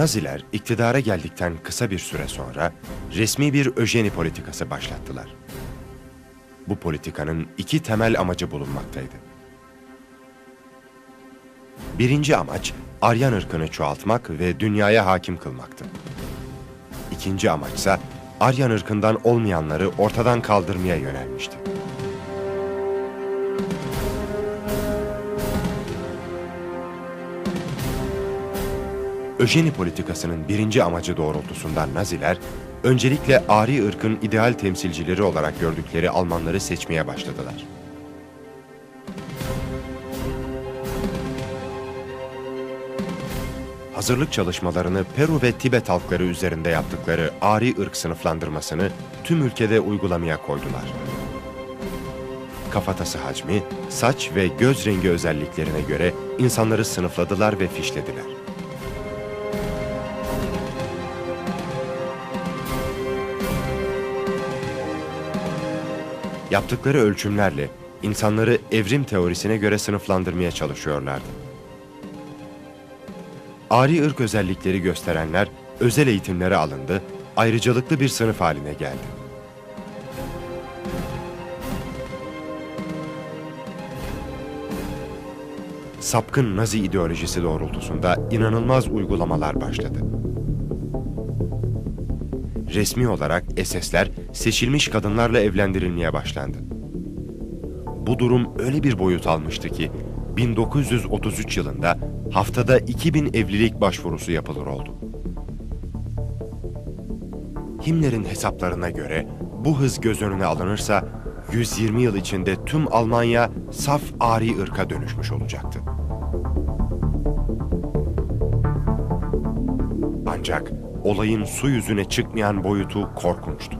Naziler iktidara geldikten kısa bir süre sonra resmi bir öjeni politikası başlattılar. Bu politikanın iki temel amacı bulunmaktaydı. Birinci amaç Aryan ırkını çoğaltmak ve dünyaya hakim kılmaktı. İkinci amaçsa Aryan ırkından olmayanları ortadan kaldırmaya yönelmişti. Öjeni politikasının birinci amacı doğrultusunda Naziler, öncelikle Ari ırkın ideal temsilcileri olarak gördükleri Almanları seçmeye başladılar. Hazırlık çalışmalarını Peru ve Tibet halkları üzerinde yaptıkları Ari ırk sınıflandırmasını tüm ülkede uygulamaya koydular. Kafatası hacmi, saç ve göz rengi özelliklerine göre insanları sınıfladılar ve fişlediler. Yaptıkları ölçümlerle insanları evrim teorisine göre sınıflandırmaya çalışıyorlardı. Ari ırk özellikleri gösterenler özel eğitimlere alındı, ayrıcalıklı bir sınıf haline geldi. Sapkın Nazi ideolojisi doğrultusunda inanılmaz uygulamalar başladı. Resmi olarak SS'ler seçilmiş kadınlarla evlendirilmeye başlandı. Bu durum öyle bir boyut almıştı ki 1933 yılında haftada 2000 evlilik başvurusu yapılır oldu. Himmler'in hesaplarına göre bu hız göz önüne alınırsa 120 yıl içinde tüm Almanya saf ari ırka dönüşmüş olacaktı. Ancak olayın su yüzüne çıkmayan boyutu korkunçtu.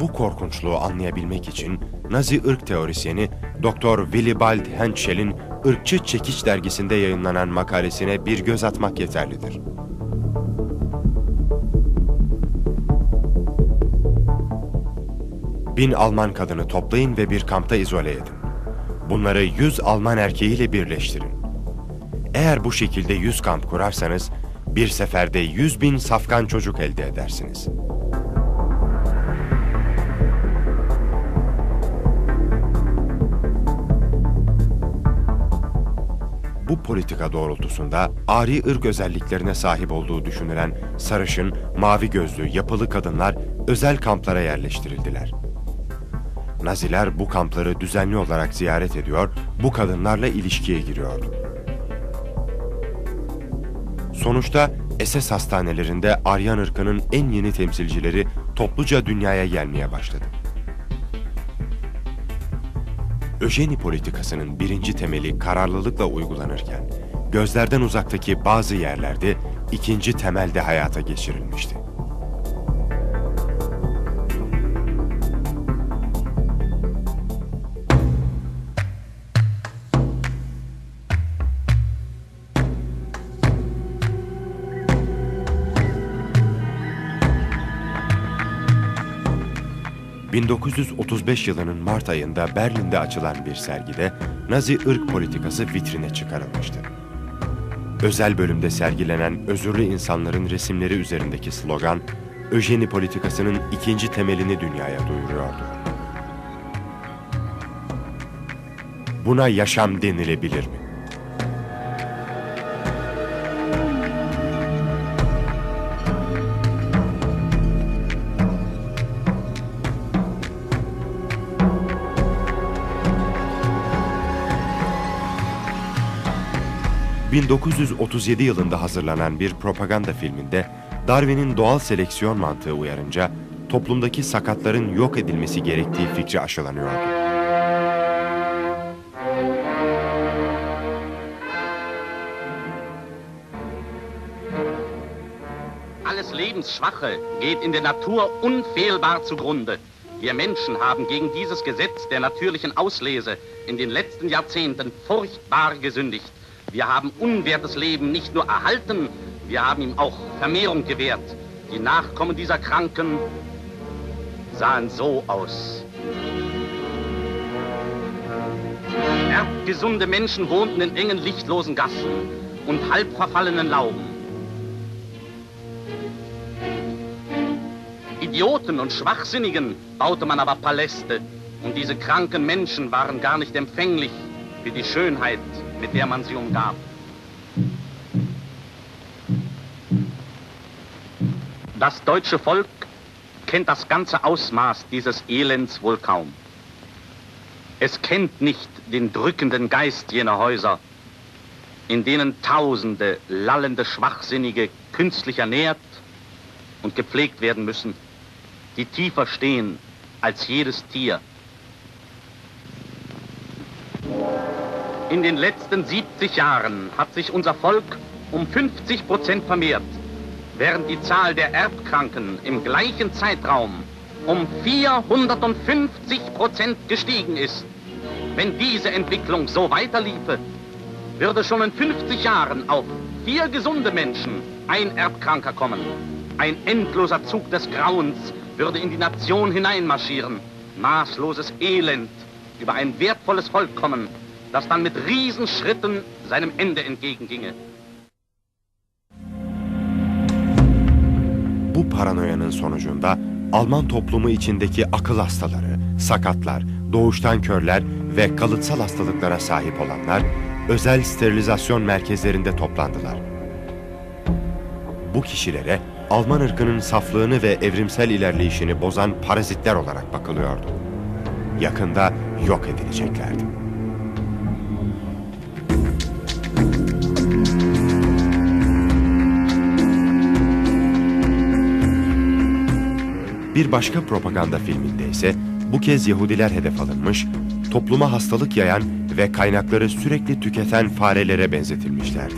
Bu korkunçluğu anlayabilmek için Nazi ırk teorisyeni Dr. Willibald Henschel'in Irkçı Çekiç dergisinde yayınlanan makalesine bir göz atmak yeterlidir. Bin Alman kadını toplayın ve bir kampta izole edin. Bunları 100 Alman erkeğiyle birleştirin. Eğer bu şekilde 100 kamp kurarsanız bir seferde 100 bin safkan çocuk elde edersiniz. Bu politika doğrultusunda ari ırk özelliklerine sahip olduğu düşünülen sarışın, mavi gözlü, yapılı kadınlar özel kamplara yerleştirildiler. Naziler bu kampları düzenli olarak ziyaret ediyor, bu kadınlarla ilişkiye giriyordu. Sonuçta SS hastanelerinde Aryan ırkının en yeni temsilcileri topluca dünyaya gelmeye başladı. Öjeni politikasının birinci temeli kararlılıkla uygulanırken, gözlerden uzaktaki bazı yerlerde ikinci temelde hayata geçirilmişti. 1935 yılının Mart ayında Berlin'de açılan bir sergide Nazi ırk politikası vitrine çıkarılmıştı. Özel bölümde sergilenen özürlü insanların resimleri üzerindeki slogan, öjeni politikasının ikinci temelini dünyaya duyuruyordu. Buna yaşam denilebilir mi? 1937 yılında hazırlanan bir propaganda filminde Darwin'in doğal seleksiyon mantığı uyarınca toplumdaki sakatların yok edilmesi gerektiği fikri aşılanıyordu. Alles Lebensschwache geht in der Natur unfehlbar zugrunde. Wir Menschen haben gegen dieses Gesetz der natürlichen Auslese in den letzten Jahrzehnten furchtbar gesündigt. Wir haben unwertes Leben nicht nur erhalten, wir haben ihm auch Vermehrung gewährt. Die Nachkommen dieser Kranken sahen so aus. Erbgesunde Menschen wohnten in engen, lichtlosen Gassen. und halb verfallenen Lauben. Idioten und Schwachsinnigen baute man aber Paläste, und diese kranken Menschen waren gar nicht empfänglich für die Schönheit, mit der man sie umgab. Das deutsche Volk kennt das ganze Ausmaß dieses Elends wohl kaum. Es kennt nicht den drückenden Geist jener Häuser, in denen Tausende lallende Schwachsinnige künstlich ernährt und gepflegt werden müssen, die tiefer stehen als jedes Tier. In den letzten 70 Jahren hat sich unser Volk um 50 Prozent vermehrt, während die Zahl der Erbkranken im gleichen Zeitraum um 450 Prozent gestiegen ist. Wenn diese Entwicklung so weiterliefe, würde schon in 50 Jahren auf vier gesunde Menschen ein Erbkranker kommen. Ein endloser Zug des Grauens würde in die Nation hineinmarschieren. Maßloses Elend über ein wertvolles Volk kommen, das dann mit Riesenschritten seinem Ende entgegenginge. Bu paranoyanın sonucunda Alman toplumu içindeki akıl hastaları, sakatlar, doğuştan körler ve kalıtsal hastalıklara sahip olanlar özel sterilizasyon merkezlerinde toplandılar. Bu kişilere Alman ırkının saflığını ve evrimsel ilerleyişini bozan parazitler olarak bakılıyordu. Yakında yok edileceklerdi. Bir başka propaganda filminde ise bu kez Yahudiler hedef alınmış, topluma hastalık yayan ve kaynakları sürekli tüketen farelere benzetilmişlerdi.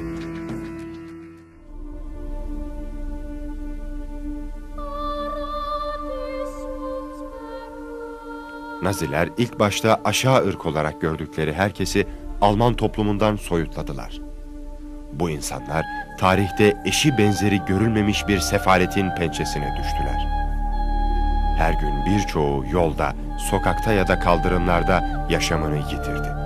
Naziler ilk başta aşağı ırk olarak gördükleri herkesi Alman toplumundan soyutladılar. Bu insanlar tarihte eşi benzeri görülmemiş bir sefaletin pençesine düştüler. Her gün birçoğu yolda, sokakta ya da kaldırımlarda yaşamını yitirdi.